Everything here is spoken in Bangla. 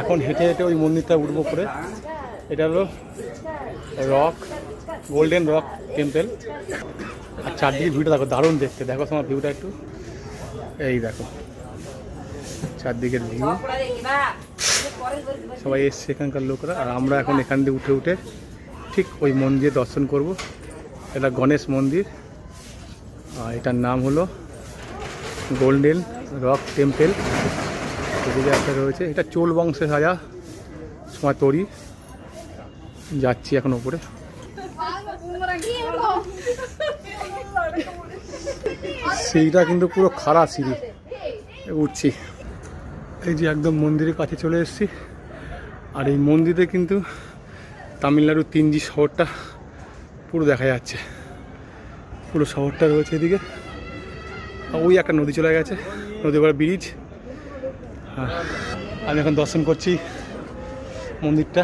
এখন হেঁটে হেঁটে ওই মন্দিরটা উঠবো করে। এটা হলো রক, গোল্ডেন রক টেম্পেল। আর চারদিকে ভিউটা দেখো, দারুণ দেখতে। দেখো তোমার ভিউটা একটু। এই দেখো, চারদিকের ভিউ। সবাই এসছে এখানকার লোকরা, আর আমরা এখন এখান দিয়ে উঠে উঠে ঠিক ওই মন্দিরে দর্শন করব। এটা গণেশ মন্দির। আর এটার নাম হলো গোল্ডেন রক টেম্পল। এদিকে একটা রয়েছে, এটা চোল বংশে সাজা সময় তৈরি যাচ্ছি এখন ওপরে সিঁড়িটা কিন্তু পুরো খাড়া সিঁড়ি। উঠছি। এই যে একদম মন্দিরের কাছে চলে এসেছি। আর এই মন্দিরে কিন্তু তামিলনাড়ুর তিনজি শহরটা পুরো দেখা যাচ্ছে। পুরো শহরটা রয়েছে এদিকে। ওই একটা নদী চলে গেছে নদী পাড়া ব্রিজ। আমি এখন দর্শন করছি মন্দিরটা।